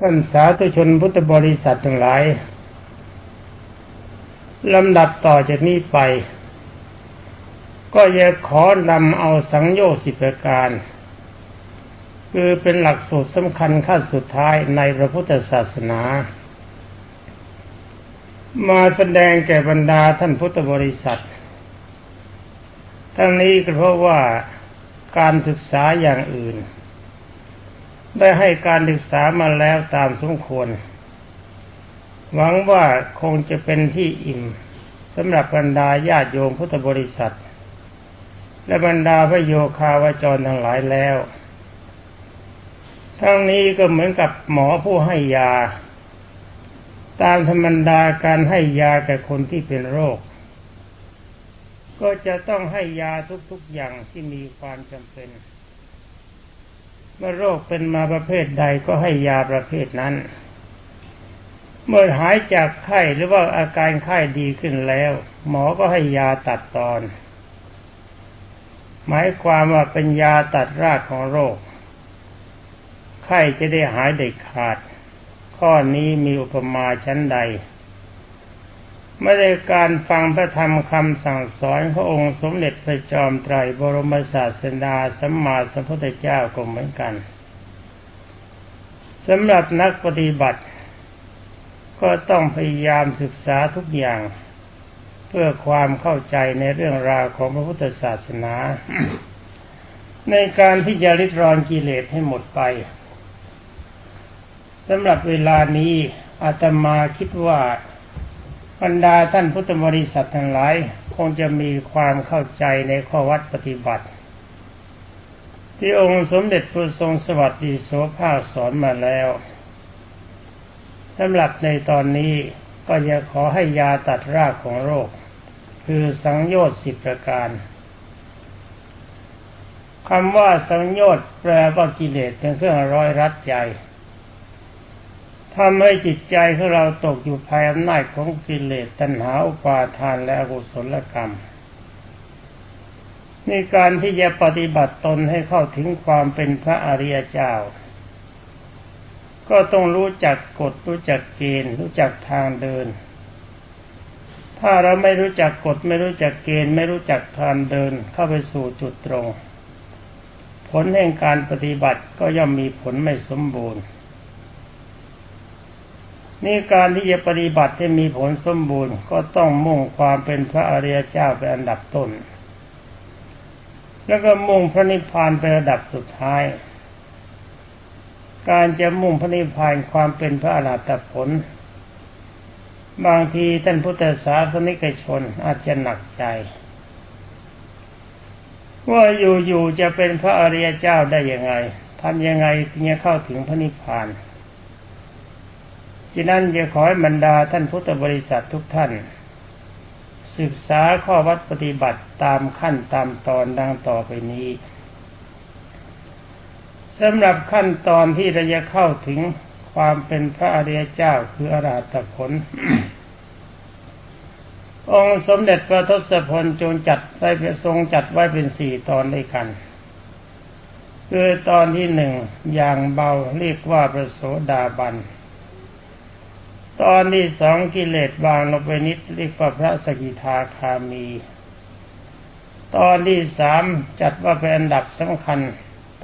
ท่านสาธุชนพุทธบริษัททั้งหลายลำดับต่อจากนี้ไป ก็จะขอนำเอาสังโยชน์สิบประการ คือเป็นหลักสูตรสำคัญขั้นสุดท้ายในพระพุทธศาสนา มาแสดงแก่บรรดาท่านพุทธบริษัท ทั้งนี้ก็เพราะว่าการศึกษาอย่างอื่น ได้ให้การศึกษามาแล้วตามสมควร หวังว่าคงจะเป็นที่อิ่มสำหรับบรรดาญาติโยมพุทธบริษัท และบรรดาพระโยคาวจรทั้งหลายแล้ว ทั้งนี้ก็เหมือนกับหมอผู้ให้ยา ตามธรรมดาการให้ยาแก่คนที่เป็นโรค ก็จะต้องให้ยาทุกๆอย่างที่มีความจำเป็น เมื่อโรคเป็นมาประเภทใดก็ให้ยาประเภทนั้น เมื่อหายจากไข้หรือว่าอาการไข้ดีขึ้นแล้ว หมอก็ให้ยาตัดตอน หมายความว่าเป็นยาตัดรากของโรค ไข้จะได้หายเด็ดขาด ข้อนี้มีอุปมาชั้นใด ไม่ได้การฟังพระธรรมคำสั่งสอนขององค์สมเด็จพระจอมไตรบรมศาสดาสัมมาสัมพุทธเจ้าก็เหมือนกันสำหรับนักปฏิบัติ ก็ต้องพยายามศึกษาทุกอย่าง เพื่อความเข้าใจในเรื่องราวของพระพุทธศาสนา ในการที่จะริดรอนกิเลสให้หมดไปสำหรับเวลานี้อาตมาคิดว่า บรรดาท่านพุทธบริษัททั้งหลาย คงจะมีความเข้าใจในข้อวัดปฏิบัติ ที่องค์สมเด็จพระทรงสวัสดีโสภาสอนมาแล้วสำหรับในตอนนี้ก็จะขอให้ยาตัดรากของโรค คือสังโยชน์สิบประการคำว่าสังโยชน์แปลว่ากิเลสเป็นเครื่องร้อยรัดใจ ทำให้จิตใจของเราตกอยู่ภายอำนาจของกิเลสตัณหาอุปาทานและอกุศลกรรมในการที่จะปฏิบัติตนให้เข้าถึงความเป็นพระอริยเจ้า ก็ต้องรู้จักกฎรู้จักเกณฑ์ รู้จักทางเดิน ถ้าเราไม่รู้จักกฎไม่รู้จักเกณฑ์ ไม่รู้จักทางเดิน เข้าไปสู่จุดตรง ผลแห่งการปฏิบัติก็ย่อมมีผลไม่สมบูรณ์ นี่การที่จะปฏิบัติให้มีผลสมบูรณ์ ก็ต้องมุ่งความเป็นพระอริยเจ้าเป็นอันดับต้น แล้วก็มุ่งพระนิพพานเป็นระดับสุดท้าย การจะมุ่งพระนิพพานความเป็นพระอรหัตผล บางทีท่านพุทธศาสนิกชนอาจจะหนักใจ ว่าอยู่ๆจะเป็นพระอริยเจ้าได้ยังไงทำยังไงถึงจะเข้าถึงพระนิพพาน ฉะนั้นจะขอให้บรรดาท่านพุทธบริษัททุกท่าน ศึกษาข้อวัดปฏิบัติตามขั้นตามตอนดังต่อไปนี้สำหรับขั้นตอนที่เราจะเข้าถึงความเป็นพระอริยเจ้าคืออรหัตผล องค์สมเด็จพระทศพลจงจัดไว้ทรงจัดไว้เป็นสี่ตอนด้วยกัน คือตอนที่หนึ่งอย่างเบาเรียกว่าประโสดาบัน ตอนที่สองกิเลสบางลงไปนิดเรียกว่าพระสกิทาคามี ตอนที่สามจัดว่าเป็นอันดับสำคัญ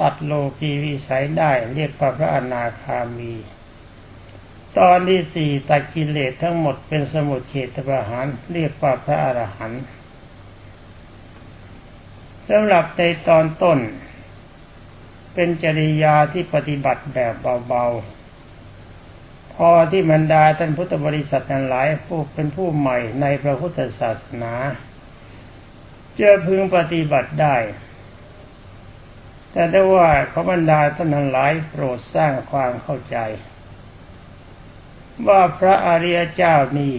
ตัดโลกีวิสัยได้ เรียกว่าพระอนาคามี ตอนที่สี่ตัดกิเลสทั้งหมดเป็นสมุทเฉตประหารเรียกว่าพระอรหันต์สำหรับในตอนต้น เป็นจริยาที่ปฏิบัติแบบเบาๆ พอที่บรรดาท่านพุทธบริษัททั้งหลายผู้เป็นผู้ใหม่ในพระพุทธศาสนาจะพึงปฏิบัติได้ แต่ได้ว่าขบรรดาท่านทั้งหลายโปรดสร้างความเข้าใจ ว่าพระอริยเจ้านี้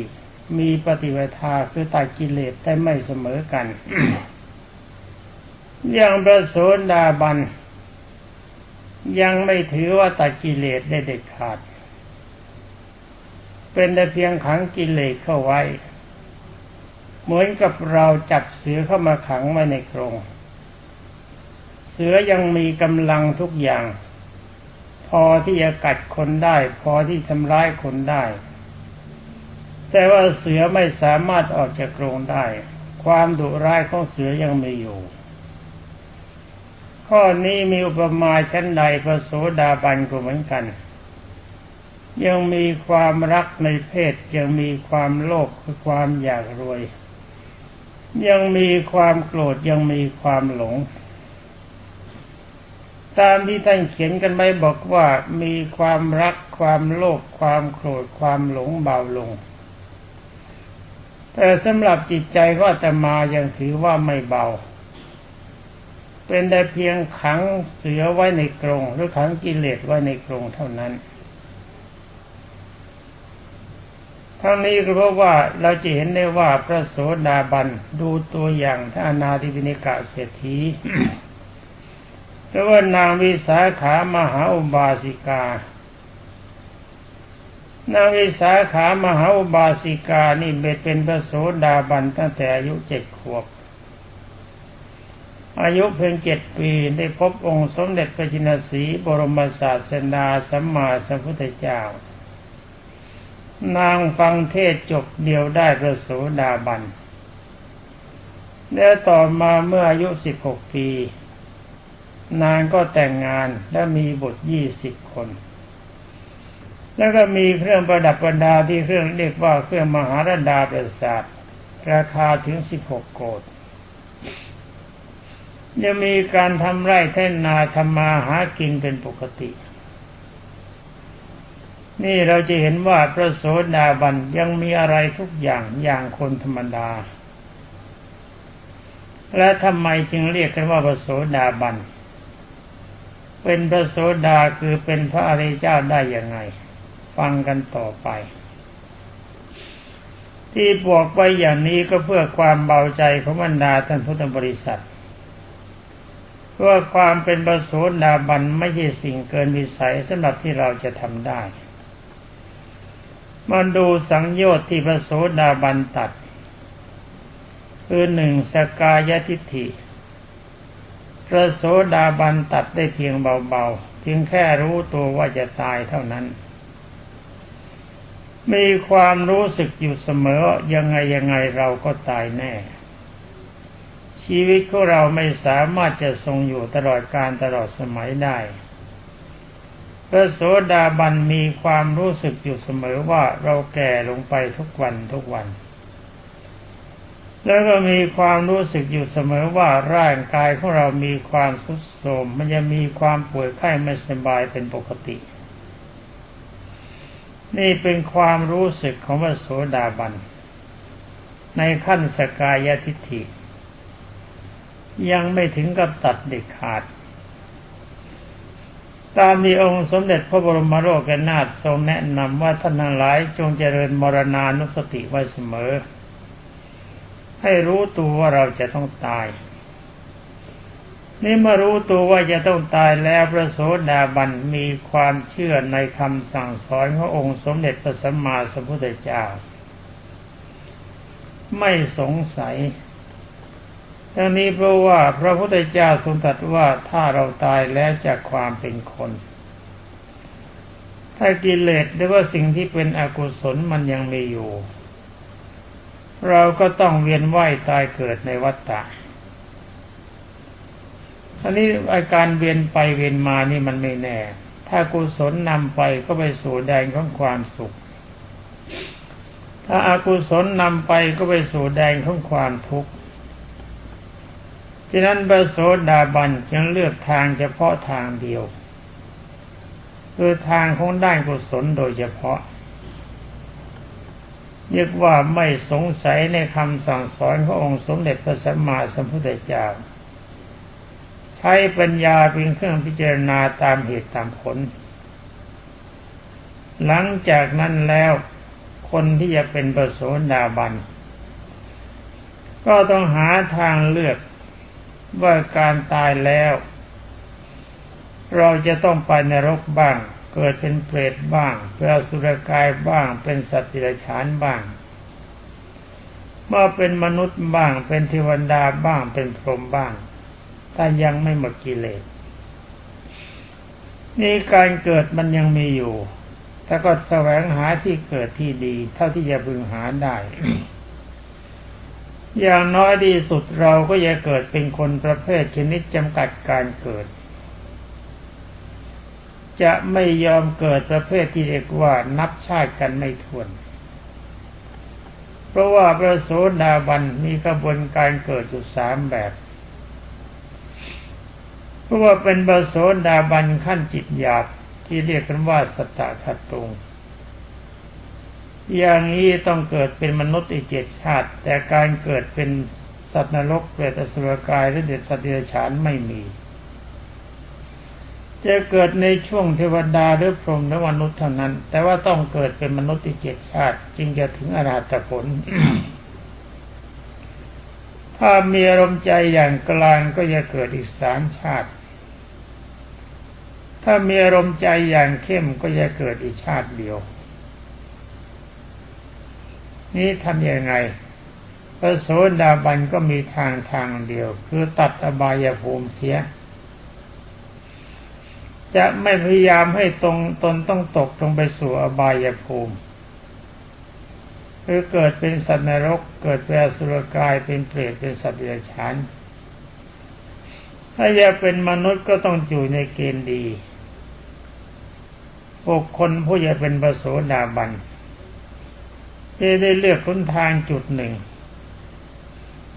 มีปฏิเวทาคือตัดกิเลสได้ไม่เสมอกัน อย่างพระโสดาบัน ยังไม่ถือว่าตัดกิเลสได้เด็ดขาด เป็นแต่เพียงขังกิเลสเข้าไว้ เหมือนกับเราจับเสือเข้ามาขังไว้ในกรงเสือยังมีกำลังทุกอย่าง พอที่จะกัดคนได้ พอที่ทำร้ายคนได้ แต่ว่าเสือไม่สามารถออกจากกรงได้ ความดุร้ายของเสือยังมีอยู่ ข้อนี้มีอุปมาชั้นใดพระโสดาบันก็เหมือนกัน ยังมีความรักในเพศยังมีความโลภคือความอยากรวย ยังมีความโกรธยังมีความหลง ตามที่ท่านเขียนกันไว้บอกว่ามีความรักความโลภความโกรธความหลงเบาลง แต่สำหรับจิตใจก็อาตมายังถือว่าไม่เบา เป็นแต่เพียงขังเสือไว้ในกรงหรือขังกิเลสไว้ในกรงเท่านั้น ทั้งนี้ก็เพราะว่าเราจะเห็นได้ว่าพระโสดาบันดูตัวอย่างท่านนาธิวินิกะเศรษฐีหรือว่านางวิสาขามหาอุบาสิกา นางวิสาขามหาอุบาสิกานี่เบ็ดเป็นพระโสดาบันตั้งแต่อายุเจ็ดขวบ อายุเพียงเจ็ดปีได้พบองค์สมเด็จพระจินสีบรมศาสดาสัมมาสัมพุทธเจ้า นางฟังเทศจบเดียวได้พระโสดาบัน แล้วต่อมาเมื่ออายุสิบหกปี นางก็แต่งงานและมีบุตรยี่สิบคน แล้วก็มีเครื่องประดับประดาที่เครื่องเรียกว่าเครื่องมหารดาประสาทราคาถึงสิบหกโกดยังมีการทำไร่แท่นนาทำมาหากินเป็นปกติ นี่เราจะเห็นว่าพระโสดาบันยังมีอะไรทุกอย่างอย่างคนธรรมดา และทำไมจึงเรียกกันว่าพระโสดาบัน เป็นพระโสดาคือเป็นพระอริยเจ้าได้ยังไง ฟังกันต่อไป ที่บอกไว้อย่างนี้ก็เพื่อความเบาใจของบรรดาท่านพุทธบริษัทเพราะความเป็นพระโสดาบันไม่ใช่สิ่งเกินวิสัยสำหรับที่เราจะทำได้ มาดูสังโยชน์ที่พระโสดาบันตัด คือหนึ่งสกายทิฏฐิ พระโสดาบันตัดได้เพียงเบาๆ เพียงแค่รู้ตัวว่าจะตายเท่านั้น มีความรู้สึกอยู่เสมอยังไงยังไงเราก็ตายแน่ ชีวิตของเราไม่สามารถจะทรงอยู่ตลอดการตลอดสมัยได้ พระโสดาบันมีความรู้สึกอยู่เสมอว่าเราแก่ลงไปทุกวันทุกวัน แล้วก็มีความรู้สึกอยู่เสมอว่าร่างกายของเรามีความทุดโทรมมันจะมีความป่วยไข้ไม่สบายเป็นปกติ นี่เป็นความรู้สึกของพระโสดาบัน ในขั้นสกายทิฏฐิ ยังไม่ถึงกับตัดเด็ดขาด ตามที่องค์สมเด็จพระบรมโลกนาถทรงแนะนำว่าท่านทั้งหลายจงเจริญมรณานุสติไว้เสมอ ให้รู้ตัวว่าเราจะต้องตาย นี่เมื่อรู้ตัวว่าจะต้องตายแล้วพระโสดาบันมีความเชื่อในคำสั่งสอนขององค์สมเด็จพระสัมมาสัมพุทธเจ้า ไม่สงสัย ทั้งนี้เพราะว่าพระพุทธเจ้าทรงตรัสว่าถ้าเราตายแล้วจากความเป็นคน ถ้ากิเลสหรือว่าสิ่งที่เป็นอกุศลมันยังมีอยู่ เราก็ต้องเวียนว่ายตายเกิดในวัฏฏะอันนี้อาการเวียนไปเวียนมานี่มันไม่แน่ ถ้ากุศลนำไปก็ไปสู่แดนของความสุข ถ้าอากุศลนำไปก็ไปสู่แดนของความทุกข์ ฉะนั้นพระโสดาบันจึงเลือกทางเฉพาะทางเดียวคือทางของด้านกุศลโดยเฉพาะเรียกว่าไม่สงสัยในคำสั่งสอนขององค์สมเด็จพระสัมมาสัมพุทธเจ้าใช้ปัญญาเป็นเครื่องพิจารณาตามเหตุตามผล หลังจากนั้นแล้วคนที่จะเป็นประโสดาบัน ก็ต้องหาทางเลือก ว่าการตายแล้ว เราจะต้องไปนรกบ้าง เกิดเป็นเปรตบ้างเป็นอสุรกายบ้าง เป็นสัตว์ดิรฉานบ้างเมื่อเป็นมนุษย์บ้าง เป็นเทวดาบ้างเป็นพรหมบ้างถ้ายังไม่หมดกิเลสนี่การเกิดมันยังมีอยู่แต่ก็แสวงหาที่เกิดที่ดี เท่าที่จะพึงหาได้ อย่างน้อยดีสุดเราก็จะเกิดเป็นคนประเภทชนิดจำกัดการเกิด จะไม่ยอมเกิดประเภทที่เรียกว่านับชาติกันไม่ถ้วน เพราะว่าพระโสดาบันมีกระบวนการเกิดอยู่สามแบบ เพราะว่าเป็นพระโสดาบันขั้นจิตหยาบที่เรียกกันว่าสตตะขัตตุง อย่างนี้ต้องเกิดเป็นมนุษย์อีกเจ็ดชาติ แต่การเกิดเป็นสัตว์นรกเปรตอสุรกายหรือเด็ดสัตว์เดรัจฉานไม่มี จะเกิดในช่วงเทวดาหรือพรหมหรือมนุษย์เท่านั้น แต่ว่าต้องเกิดเป็นมนุษย์อีกเจ็ดชาติ จึงจะถึงอรหัตผล ถ้ามีอารมณ์ใจอย่างกลางก็จะเกิดอีกสามชาติ ถ้ามีอารมณ์ใจอย่างเข้มก็จะเกิดอีกชาติเดียว นี่ทำยังไงพระโสดาบันก็มีทางทางเดียว คือตัดอบายภูมิเสีย จะไม่พยายามให้ตรงตนต้องตกลงไปสู่อบายภูมิคือเกิดเป็นสัตว์นรก เกิดเป็นอสุรกายเป็นเปรตเป็นสัตว์เดรัจฉานถ้าอยากเป็นมนุษย์ก็ต้องอยู่ในเกณฑ์ดีบุคคลผู้จะเป็นพระโสดาบันจะ ได้เลือกคนทางจุดหนึ่ง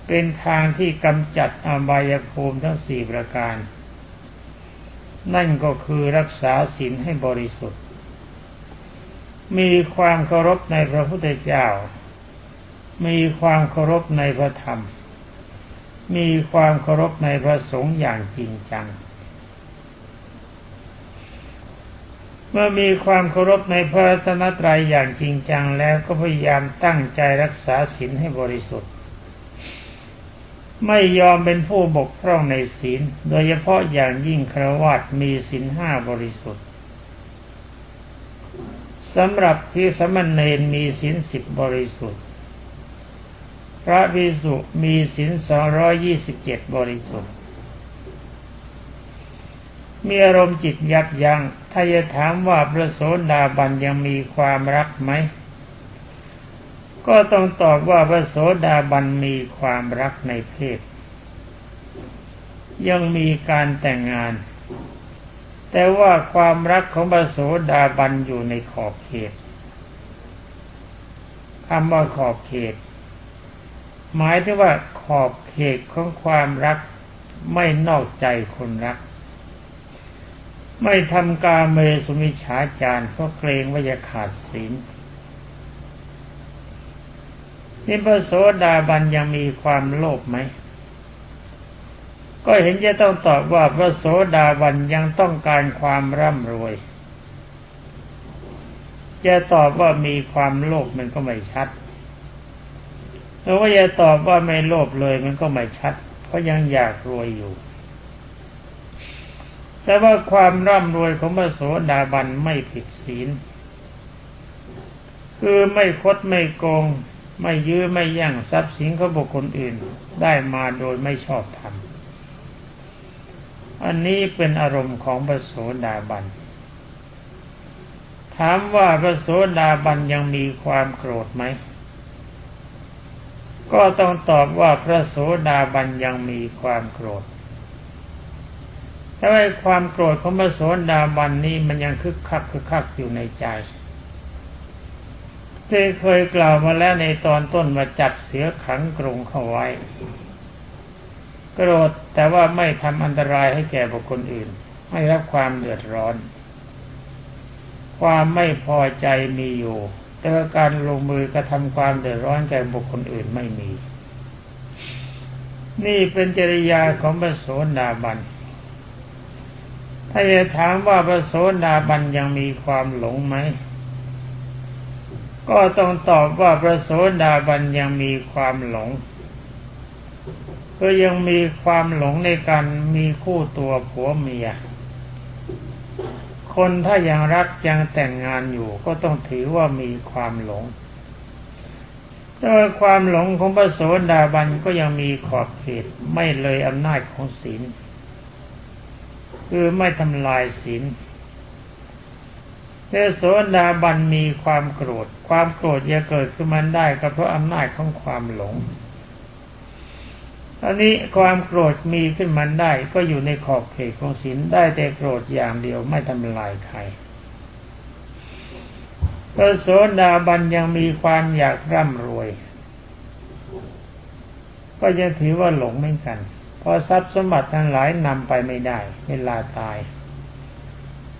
เป็นทางที่กำจัดอบายภูมิทั้งสี่ประการ นั่นก็คือรักษาศีลให้บริสุทธิ์ มีความเคารพในพระพุทธเจ้า มีความเคารพในพระธรรม มีความเคารพในพระสงฆ์อย่างจริงจัง มื่อมีความเคารพในพระรัตนตรัยอย่างจริงจังแล้วก็พยายามตั้งใจรักษาศีลให้บริสุทธิ์ ไม่ยอมเป็นผู้บกพร่องในศีล โดยเฉพาะอย่างยิ่งครวาตมีศีลห้าบริสุทธิ์สำหรับพิสมณเณรมีศีลสิบบริสุทธิ์ พระภิกษุมีศีลสองร้อยยี่สิบเจ็ดบริสุทธิ์ มีอารมณ์จิตยับยัง้งถ้าจะถามว่าพระโสดาบันยังมีความรักไหม ก็ต้องตอบว่าพระโสดาบันมีความรักในเพศ ยังมีการแต่งงาน แต่ว่าความรักของพระโสดาบันอยู่ในขอบเขตคำว่าขอบเขต หมายถึงว่าขอบเขตของความรักไม่นอกใจคนรัก ไม่ทำการเมสุมิฉาจารเพราะเกรงว่าจะขาดศีลนี่พระโสดาบันยังมีความโลภไหม ก็เห็นจะต้องตอบว่าพระโสดาบันยังต้องการความร่ำรวย จะตอบว่ามีความโลภมันก็ไม่ชัดหรือว่าจะตอบว่าไม่โลภเลยมันก็ไม่ชัด เพราะยังอยากรวยอยู่ แต่ว่าความร่ำรวยของพระโสดาบันไม่ผิดศีล คือไม่คดไม่โกง ไม่ยื้อไม่ย่งทรัพย์สินของบุคคลอื่นได้มาโดยไม่ชอบธรรมอันนี้เป็นอารมณ์ของพระโสดาบัน ถามว่าพระโสดาบันยังมีความโกรธไหม ก็ต้องตอบว่าพระโสดาบันยังมีความโกรธ แต่ว่าความโกรธของพระโสดาบันนี้มันยังคึกคักคึกคักอยู่ในใจที่เคยกล่าวมาแล้วในตอนต้นว่าจับเสือขังกรงเข้าไว้ โกรธแต่ว่าไม่ทำอันตรายให้แก่บุคคลอื่น ไม่รับความเดือดร้อน ความไม่พอใจมีอยู่ แต่ว่าการลงมือกระทำความเดือดร้อนแก่บุคคลอื่นไม่มี นี่เป็นจริยาของพระโสดาบัน ถ้าจะถามว่าพระโสดาบันยังมีความหลงไหม ก็ต้องตอบว่าพระโสดาบันยังมีความหลง ก็ยังมีความหลงในการมีคู่ตัวผัวเมีย คนถ้ายังรักยังแต่งงานอยู่ก็ต้องถือว่ามีความหลงแต่ความหลงของพระโสดาบันก็ยังมีขอบเขตไม่เลยอำนาจของศีล คือไม่ทำลายศีลเทโสดาบันมีความโกรธ ความโกรธจะเกิดขึ้นมันได้ก็เพราะอำนาจของความหลง อันนี้ความโกรธมีขึ้นมันได้ ก็อยู่ในขอบเขตของศีลได้แต่โกรธอย่างเดียวไม่ทำลายใครพระโสดาบันยังมีความอยากร่ำรวย ก็ยังถือว่าหลงเหมือนกัน พราะทรัพย์สมบัติทั้งหลายนำไปไม่ได้เวลาตาย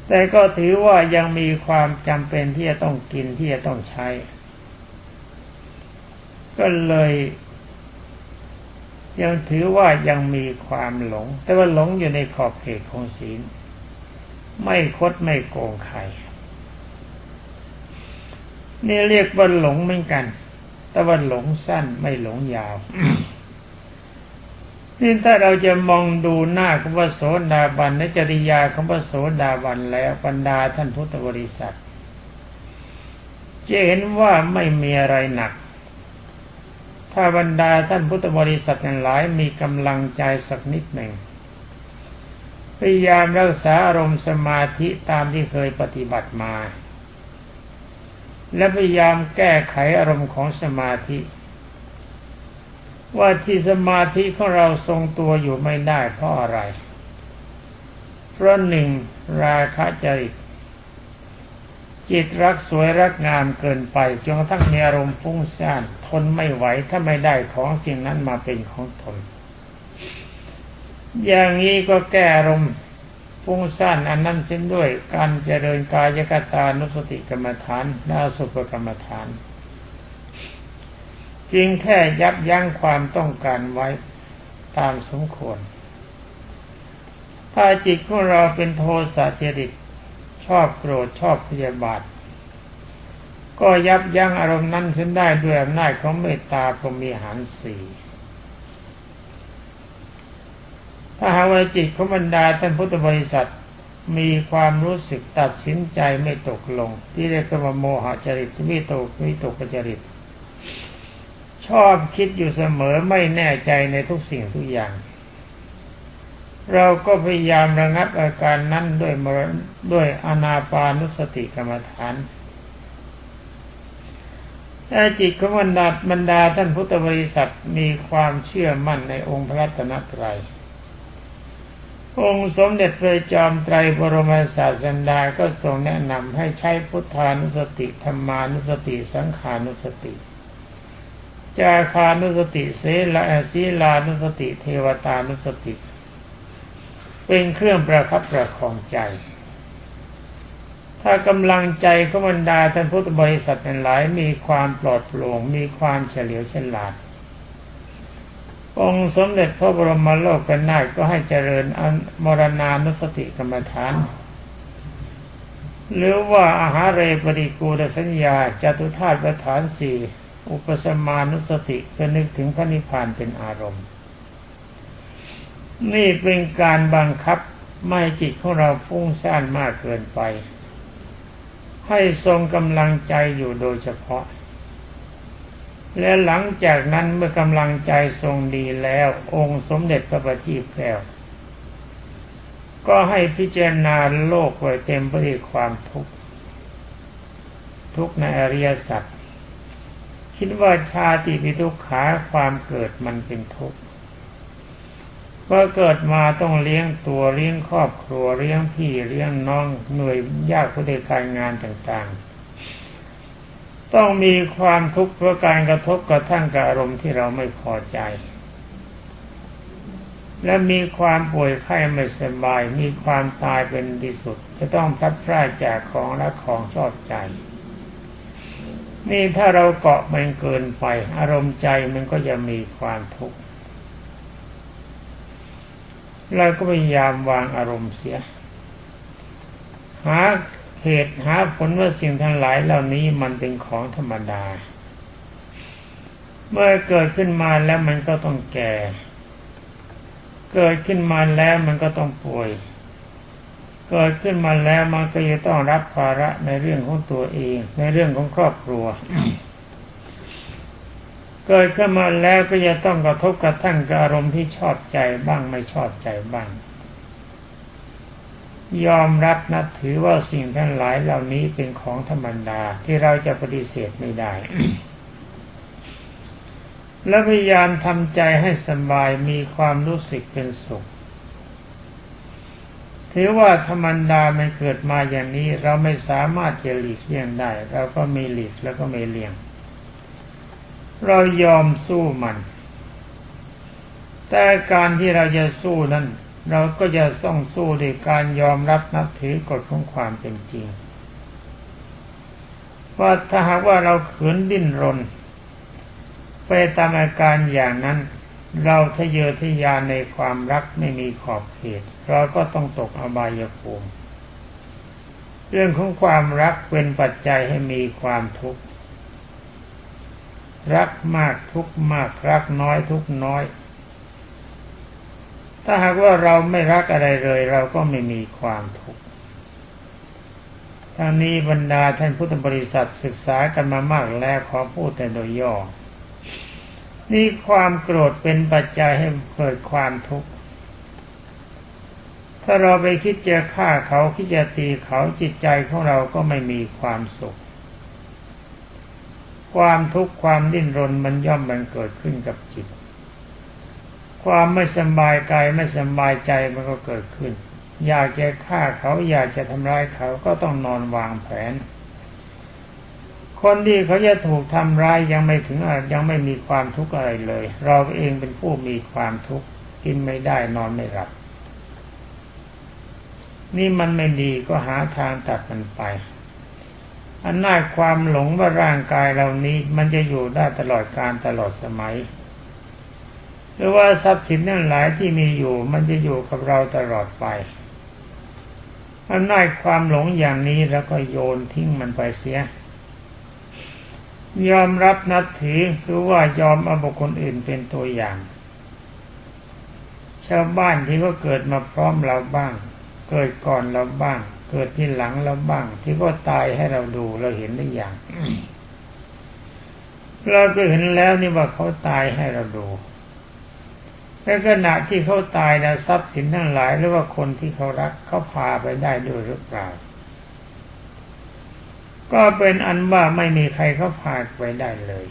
แต่ก็ถือว่ายังมีความจำเป็นที่จะต้องกินที่จะต้องใช้ ก็เลยยังถือว่ายังมีความหลง แต่ว่าหลงอยู่ในขอบเขตของศีล ไม่คดไม่โกงใคร นี่เรียกว่าหลงเหมือนกัน แต่ว่าหลงสั้นไม่หลงยาว นี่ถ้าเราจะมองดูหน้าของพระโสดาบันในจริยาของพระโสดาบันแล้วบรรดาท่านพุทธบริษัท จะเห็นว่าไม่มีอะไรหนัก ถ้าบรรดาท่านพุทธบริษัททั้งหลายมีกำลังใจสักนิดหนึ่งพยายามรักษาอารมณ์สมาธิตามที่เคยปฏิบัติมา และพยายามแก้ไขอารมณ์ของสมาธิ ว่าที่สมาธิของเราทรงตัวอยู่ไม่ได้เพราะอะไร เพราะหนึ่งราคะจริตจิตรักสวยรักงามเกินไปจนกระทั่งมีอารมณ์ฟุ้งซ่านทนไม่ไหวถ้าไม่ได้ของสิ่งนั้นมาเป็นของตนอย่างนี้ก็แก้อารมณ์ฟุ้งซ่านอันนั้นเส้นด้วยการเจริญกายกตานุสติกรรมฐานนาสุปกรรมฐาน จึงแค่ยับยั้งความต้องการไว้ตามสมควร ถ้าจิตของเราเป็นโทสะจริตชอบโกรธชอบพยาบาท ก็ยับยั้งอารมณ์นั้นขึ้นได้ด้วยอำนาจของเมตตาพรมีหารสี่ถ้าหากว่าจิตของบรรดาท่านพุทธบริษัทมีความรู้สึกตัดสินใจไม่ตกลง ที่เรียกว่าโมหจริตไม่ตกไม่ตกจริต ชอบคิดอยู่เสมอไม่แน่ใจในทุกสิ่งทุกอย่าง เราก็พยายามระงับอาการนั้นด้วยมรด้วยอนาปานุสติกรรมฐานถ้าจิตของบรรดาบรรดาท่านพุทธบริษัทมีความเชื่อมั่นในองค์พระรัตนตรัย องค์สมเด็จพระจอมไตรบรมศาสดาก็ทรงแนะนำให้ใช้พุทธานุสติธรรมานุสติสังขานุสติ จาคานุสติเสลาศีลานุสติเทวตานุสติ เป็นเครื่องประคับประคองใจ ถ้ากำลังใจของบรรดาท่านพุทธบริษัททั้งหลายมีความปลอดโปร่งมีความเฉลียวฉลาด องค์สมเด็จพระบรมโลกกันนาถก็ให้เจริญอนมรณานุสติกรรมฐานหรือว่าอาหารเรปริกูลสัญญาจตุธาตุประฐานสี่ อุปสมานุสติก็นึกถึงพระนิพพานเป็นอารมณ์ นี่เป็นการบังคับไม่จิตของเราฟุ้งซ่านมากเกินไป ให้ทรงกำลังใจอยู่โดยเฉพาะ และหลังจากนั้นเมื่อกำลังใจทรงดีแล้ว องค์สมเด็จพระบัณฑิตแก้วก็ให้พิจารณาโลกไว้เต็มไปด้วยความทุกข์ทุกในอริยสัจ คิดว่าชาติปิทุกขาความเกิดมันเป็นทุกข์ว่าเกิดมาต้องเลี้ยงตัวเลี้ยงครอบครัวเลี้ยงพี่เลี้ยงน้องหน่วยยากผู้ใดการงานต่างๆ ต้องมีความทุกข์เพราะการกระทบกระทั่งกับอารมณ์ที่เราไม่พอใจ และมีความป่วยไข้ไม่สบาย มีความตายเป็นที่สุด จะต้องพัดพราจากของและของชอบใจ นี่ถ้าเราเกาะมันเกินไป อารมณ์ใจมันก็จะมีความทุกข์เราก็พยายามวางอารมณ์เสีย หาเหตุหาผลว่าสิ่งทั้งหลายเหล่านี้มันเป็นของธรรมดา เมื่อเกิดขึ้นมาแล้วมันก็ต้องแก่ เกิดขึ้นมาแล้วมันก็ต้องป่วย เกิดขึ้นมาแล้วมันก็จะต้องรับภาระในเรื่องของตัวเอง ในเรื่องของครอบครัว เกิดขึ้นมาแล้วก็จะต้องกระทบกระทั่งกับอารมณ์ที่ชอบใจบ้างไม่ชอบใจบ้าง ยอมรับนับถือว่าสิ่งทั้งหลายเหล่านี้เป็นของธรรมดาที่เราจะปฏิเสธไม่ได้และพยายามทำใจให้สบายมีความรู้สึกเป็นสุข ถือว่าธรรมดาไม่เกิดมาอย่างนี้ เราไม่สามารถจะหลีกเลี่ยงได้ เราก็ไม่หลีกแล้วก็ไม่เลี่ยง เรายอมสู้มัน แต่การที่เราจะสู้นั้น เราก็จะต้องสู้ด้วยการยอมรับนับถือกฎของความเป็นจริงว่าถ้าหากว่าเราขืนดิ้นรน ไปตามอาการอย่างนั้น เราทะเยอทะยานในความรักไม่มีขอบเขตเราก็ต้องตกอบายภูมิเรื่องของความรักเป็นปัจจัยให้มีความทุกข์รักมากทุกข์มากรักน้อยทุกน้อย ถ้าหากว่าเราไม่รักอะไรเลย เราก็ไม่มีความทุกข์ทางนี้บรรดาท่านพุทธบริษัทศึกษากันมามากแล้วขอพูดแต่โดยย่อ นี่ความโกรธเป็นปัจจัยให้เกิดความทุกข์ ถ้าเราไปคิดจะฆ่าเขาคิดจะตีเขาจิตใจของเราก็ไม่มีความสุข ความทุกข์ความดิ้นรนมันย่อมมันเกิดขึ้นกับจิต ความไม่สบายกายไม่สบายใจมันก็เกิดขึ้น อยากจะฆ่าเขาอยากจะทำร้ายเขาก็ต้องนอนวางแผน คนที่เขาจะถูกทำร้ายยังไม่ถึงยังไม่มีความทุกข์อะไรเลย เราเองเป็นผู้มีความทุกข์กินไม่ได้นอนไม่หลับ นี่มันไม่ดีก็หาทางตัดมันไปอันน่าความหลงว่าร่างกายเรานี้มันจะอยู่ได้ตลอดการตลอดสมัย หรือว่าทรัพย์สินนั่นหลายที่มีอยู่ มันจะอยู่กับเราตลอดไปอันน่าความหลงอย่างนี้แล้วก็โยนทิ้งมันไปเสีย ยอมรับนับถือคือว่ายอมเอาบุคคลอื่นเป็นตัวอย่าง ชาวบ้านที่ก็เกิดมาพร้อมเราบ้าง เกิดก่อนเราบ้าง เกิดที่หลังเราบ้าง ที่ก็ตายให้เราดูเราเห็นได้อย่างเราก็เห็นแล้วนี่ว่าเขาตายให้เราดูในขณะที่เขาตายนะทรัพย์สินทั้งหลายหรือว่าคนที่เขารักเขาพาไปได้ด้วยหรือเปล่า ก็เป็นอันว่าไม่มีใครเขาพาไปได้เลย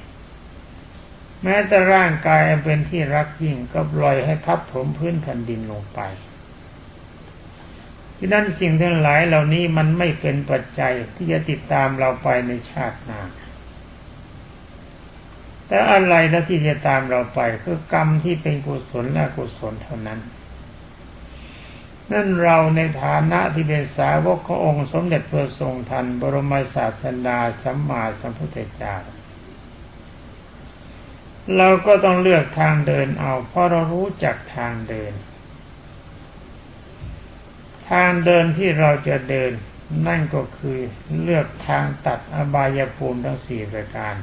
แม้แต่ร่างกายเป็นที่รักยิ่งก็ปล่อยให้ทับถมพื้นแผ่นดินลงไปที่นั่นสิ่งทั้งหลายเหล่านี้มันไม่เป็นปัจจัยที่จะติดตามเราไปในชาติหน้าแต่อะไรแล้วที่จะตามเราไปคือกรรมที่เป็นกุศลและกุศลเท่านั้น นั่นเราในฐานะที่เป็นสาวกขององค์สมเด็จพระทรงทันบรมศาสดาสัมมาสัมพุทธเจ้าเราก็ต้องเลือกทางเดินเอา เพราะเรารู้จักทางเดิน ทางเดินที่เราจะเดิน นั่นก็คือเลือกทางตัดอบายภูมิทั้งสี่ประการ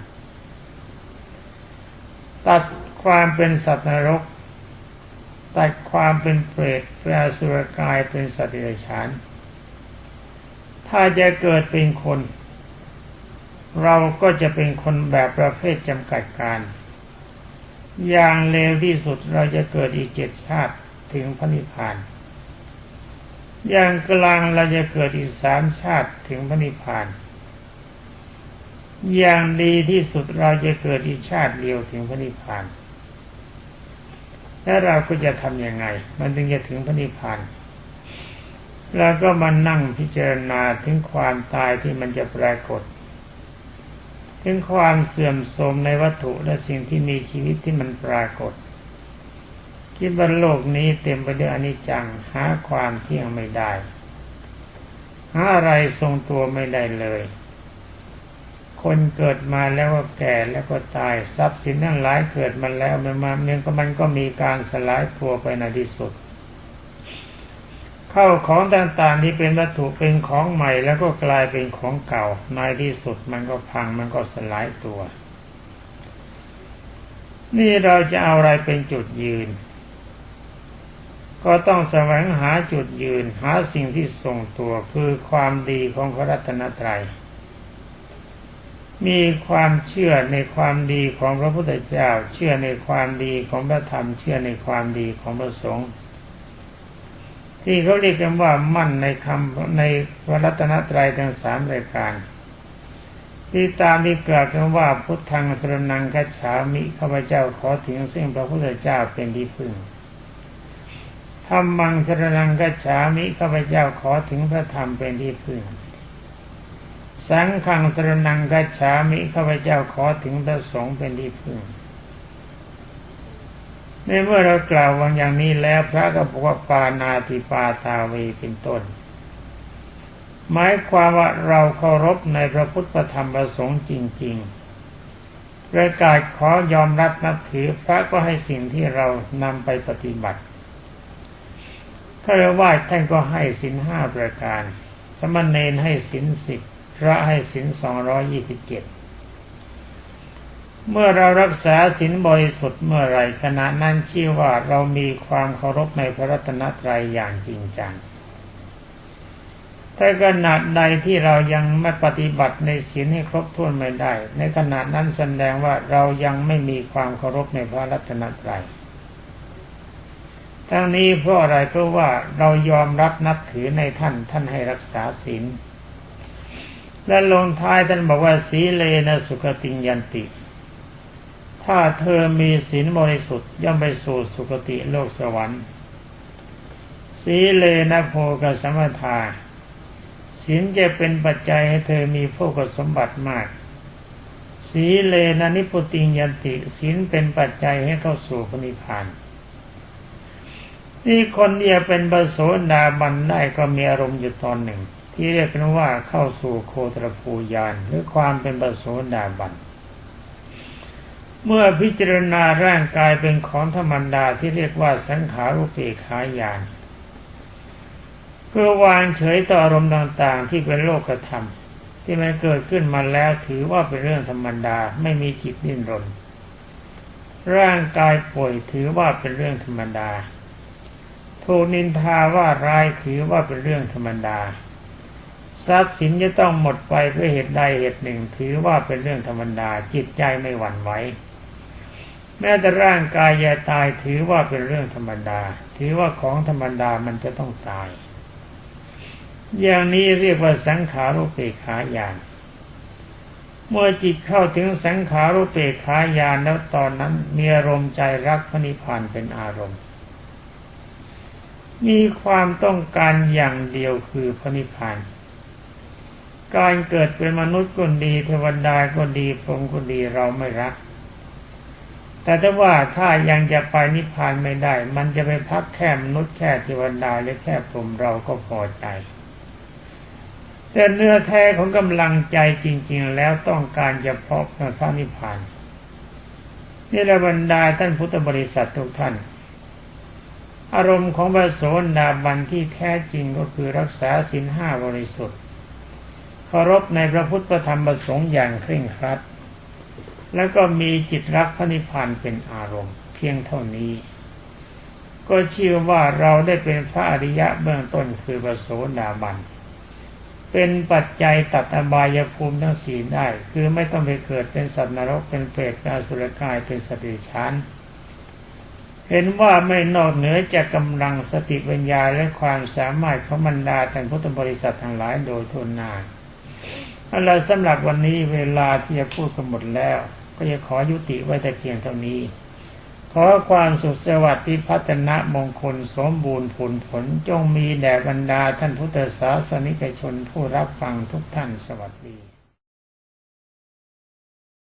ตัดความเป็นสัตว์นรก ตัดความเป็นเปรตแปลสุรกายเป็นสัตว์เดรัจฉาน ถ้าจะเกิดเป็นคน เราก็จะเป็นคนแบบประเภทจำกัดการ อย่างเลวที่สุดเราจะเกิดอีกเจ็ดชาติถึงพระนิพพาน อย่างกลางเราจะเกิดอีกสามชาติถึงพระนิพพาน อย่างดีที่สุดเราจะเกิดอีกชาติเดียวถึงพระนิพพาน แล้วเราก็จะทำยังไง มันถึงจะถึงพระนิพพานเราก็มานั่งพิจารณาถึงความตายที่มันจะปรากฏ ถึงความเสื่อมโทรมในวัตถุและสิ่งที่มีชีวิตที่มันปรากฏ คิดว่าโลกนี้เต็มไปด้วยอนิจจังหาความเที่ยงไม่ได้ หาอะไรทรงตัวไม่ได้เลย คนเกิดมาแล้วก็แก่แล้วก็ตายทรัพย์สินทั้งหลายเกิดมาแล้วมันมาเนื่องก็มันก็มีการสลายตัวไปในที่สุด เข้าของต่างๆที่เป็นวัตถุเป็นของใหม่แล้วก็กลายเป็นของเก่าในที่สุดมันก็พังมันก็สลายตัว นี่เราจะเอาอะไรเป็นจุดยืน ก็ต้องแสวงหาจุดยืนหาสิ่งที่ทรงตัวคือความดีของพระรัตนตรัย มีความเชื่อในความดีของพระพุทธเจ้า เชื่อในความดีของพระธรรม เชื่อในความดีของพระสงฆ์ที่เขาเรียกกันว่ามั่นในคำในวรัตนตรัยทั้งสามรายการ ที่ตามที่กล่าวกันว่าพุทธังสรนังกัจฉามิข้าพเจ้าขอถึงซึ่งพระพุทธเจ้าเป็นที่พึ่งธรรมังสรนังกัจฉามิข้าพเจ้าขอถึงพระธรรมเป็นที่พึ่ง สังฆังสรนังกัจฉามิข้าพเจ้าขอถึงพระสงฆ์เป็นที่พึ่งในเมื่อเรากล่าววางอย่างนี้แล้วพระก็บอกว่าปานาติปาตาเวเป็นต้น หมายความว่าเราเคารพในพระพุทธธรรมประสงค์จริง ๆ ประกาศขอยอมรับนับถือพระก็ให้สิ่งที่เรานำไปปฏิบัติถ้าเราว่าท่านก็ให้สินห้าประการ สมณเณรให้สินสิบ ระให้สินสองร้อยยี่สิบเจ็ดเมื่อเรารักษาศีลบริสุทธิ์เมื่อไรขณะนั้นชื่อว่าเรามีความเคารพในพระรัตนตรัยอย่างจริงจังแต่ขณะใดที่เรายังไม่ปฏิบัติในศีลให้ครบถ้วนไม่ได้ ในขณะนั้นแสดงว่าเรายังไม่มีความเคารพในพระรัตนตรัย ทั้งนี้เพราะอะไรเพราะว่าเรายอมรับนับถือในท่านท่านให้รักษาศีล และลงท้ายท่านบอกว่าสีเลนะสุขติยันติ ถ้าเธอมีศีลบริสุทธิ์ย่อมไปสู่สุคติโลกสวรรค์ สีเลนะโพกสมทาศีลจะเป็นปัจจัยให้เธอมีโภกสมบัติมาก สีเลนะนิพุติยันติศีลเป็นปัจจัยให้เข้าสู่พระนิพพานนี่คนที่จะเป็นบโสดาบันได้ก็มีอารมณ์อยู่ตอนหนึ่ง ที่เรียกกันว่าเข้าสู่โคตรภูยานหรือความเป็นบโสดาบัน เมื่อพิจารณาร่างกายเป็นของธรรมดาที่เรียกว่าสังขารุปเปขายานเพื่อวางเฉยต่ออารมณ์ต่างๆ ที่เป็นโลกธรรม ที่มันเกิดขึ้นมาแล้วถือว่าเป็นเรื่องธรรมดาไม่มีจิตดิ้นรน ร่างกายป่วยถือว่าเป็นเรื่องธรรมดาถูกนินทาว่าร้ายถือว่าเป็นเรื่องธรรมดา ทรัพย์สินจะต้องหมดไปเพื่อเหตุใดเหตุหนึ่ง ถือว่าเป็นเรื่องธรรมดาจิตใจไม่หวั่นไหวแม้แต่ร่างกายจะตายถือว่าเป็นเรื่องธรรมดา ถือว่าของธรรมดามันจะต้องตาย อย่างนี้เรียกว่าสังขารุเปขายานเมื่อจิตเข้าถึงสังขารุเปขายานแล้วตอนนั้นมีอารมณ์ใจรักพระนิพพานเป็นอารมณ์ มีความต้องการอย่างเดียวคือพระนิพพาน การเกิดเป็นมนุษย์ก็ดีเทวดาก็ดีพรหมก็ดีเราไม่รัก แต่ถ้าว่าถ้ายังจะไปนิพพานไม่ได้ มันจะไปพักแค่มนุษย์แค่เทวดาหรือแค่พรหมเราก็พอใจ แต่เนื้อแท้ของกำลังใจจริง ๆ แล้วต้องการจะพบพระนิพพานนี่ระบรรดาท่านพุทธบริษัททุกท่านอารมณ์ของพระโสดาบันที่แท้จริงก็คือรักษาศีลห้าบริสุทธิ์ เคารพในพระพุทธธรรมประสงค์อย่างเคร่งครัด แล้วก็มีจิตรักพระนิพพานเป็นอารมณ์ เพียงเท่านี้ ก็เชื่อว่าเราได้เป็นพระอริยะเบื้องต้นคือพระโสดาบันเป็นปัจจัยตัดอบายภูมิทั้งสี่ได้ คือไม่ต้องไปเกิดเป็นสัตว์นรกเป็นเปรตเป็นอสุรกายเป็นสติชานเห็นว่าไม่นอกเหนือจากกำลังสติปัญญาและความสามารถของบรรดาท่านพุทธบริษัททั้งหลายโดยทุนนา อะไรสำหรับวันนี้เวลาที่จะพูดกันหมดแล้ว ก็จะขอยุติไว้แต่เพียงเท่านี้ ขอความสุขสวัสดิ์ที่พัฒนามงคลสมบูรณ์ผลผลจงมีแด่บรรดาท่านพุทธศาสนิกชนผู้รับฟังทุกท่านสวัสดี